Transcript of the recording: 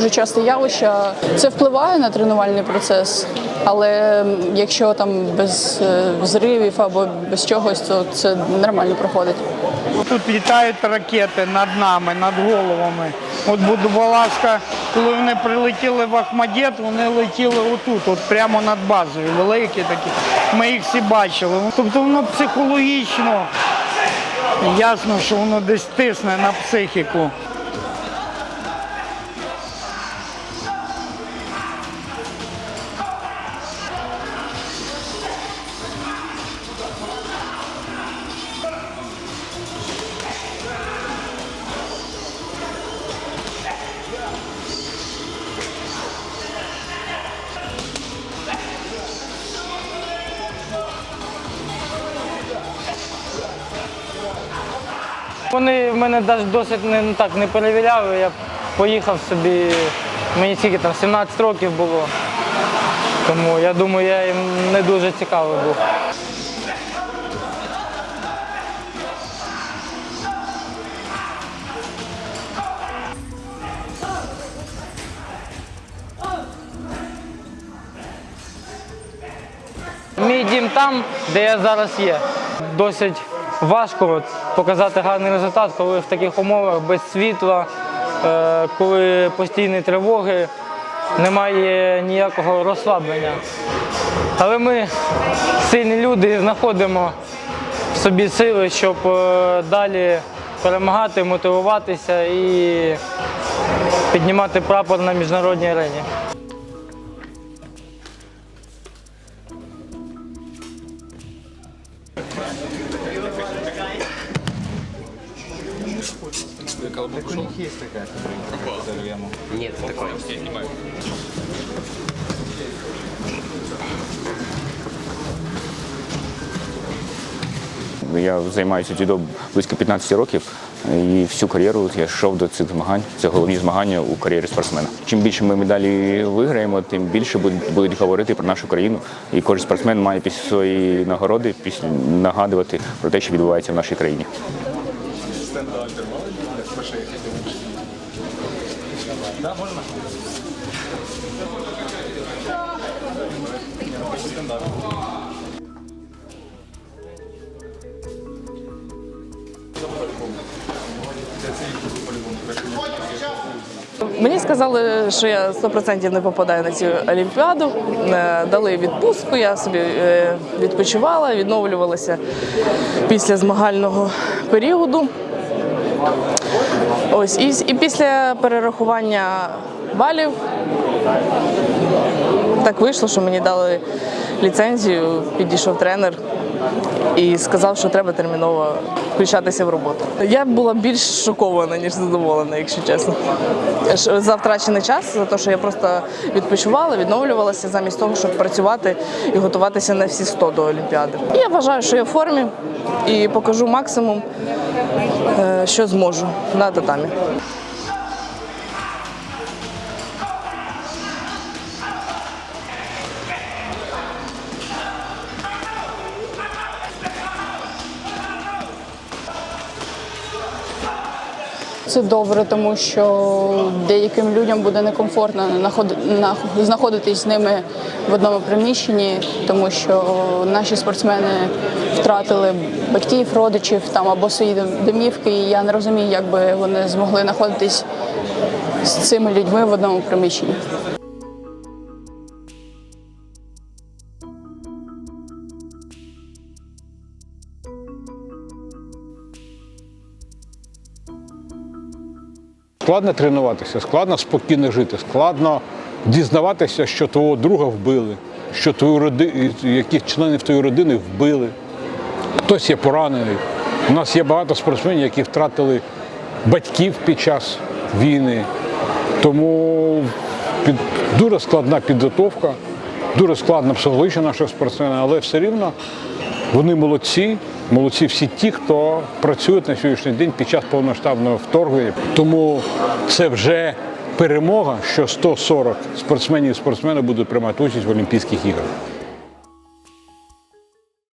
дуже часте явище. Це впливає на тренувальний процес, але якщо там без е, зривів або без чогось, то це нормально проходить. Тут літають ракети над нами, над головами. От, будь ласка, коли вони прилетіли в Ахмадєт, вони летіли отут, от прямо над базою. Великі такі. Ми їх всі бачили. Тобто воно психологічно. Ясно, що воно десь тисне на психіку. Вони мене досить не, ну, так не перевіряли. Я поїхав собі, мені скільки там 17 років було. Тому я думаю, я їм не дуже цікавий був. Мій дім там, де я зараз є. Досить важко показати гарний результат, коли в таких умовах без світла, е, коли постійні тривоги, немає ніякого розслаблення. Але ми сильні люди знаходимо в собі сили, щоб е, далі перемагати, мотивуватися і піднімати прапор на міжнародній арені. Я займаюся дзюдо близько 15 років і всю кар'єру я йшов до цих змагань. Це головні змагання у кар'єрі спортсмена. Чим більше ми медалі виграємо, тим більше будуть, будуть говорити про нашу країну. І кожен спортсмен має після своєї нагороди після нагадувати про те, що відбувається в нашій країні. Мені сказали, що я 100% не попадаю на цю олімпіаду. Е, Дали відпустку, я собі е, відпочивала, відновлювалася після змагального періоду. Ось і, і після перерахування балів так вийшло, що мені дали ліцензію, підійшов тренер і сказав, що треба терміново включатися в роботу. Я була більш шокована, ніж задоволена, якщо чесно. За втрачений час, за те, що я просто відпочивала, відновлювалася замість того, щоб працювати і готуватися на всі 100 до Олімпіади. І я вважаю, що я в формі і покажу максимум, е, що зможу на татамі. Це добре, тому що деяким людям буде некомфортно знаходитись з ними в одному приміщенні, тому що наші спортсмени втратили батьків, родичів там або свої домівки. І я не розумію, як би вони змогли знаходитись з цими людьми в одному приміщенні. Складно тренуватися, складно спокійно жити, складно дізнаватися, що твого друга вбили, що твою роди... яких членів твоєї родини вбили. Хтось є поранений. У нас є багато спортсменів, які втратили батьків під час війни. Тому під... дуже складна підготовка, дуже складна психологічно наших спортсменів, але все рівно вони молодці, молодці всі ті, хто працюють на сьогоднішній день під час повноштабного вторгнення. Тому це вже перемога, що 140 спортсменів і спортсменів будуть приймати участь в Олімпійських іграх.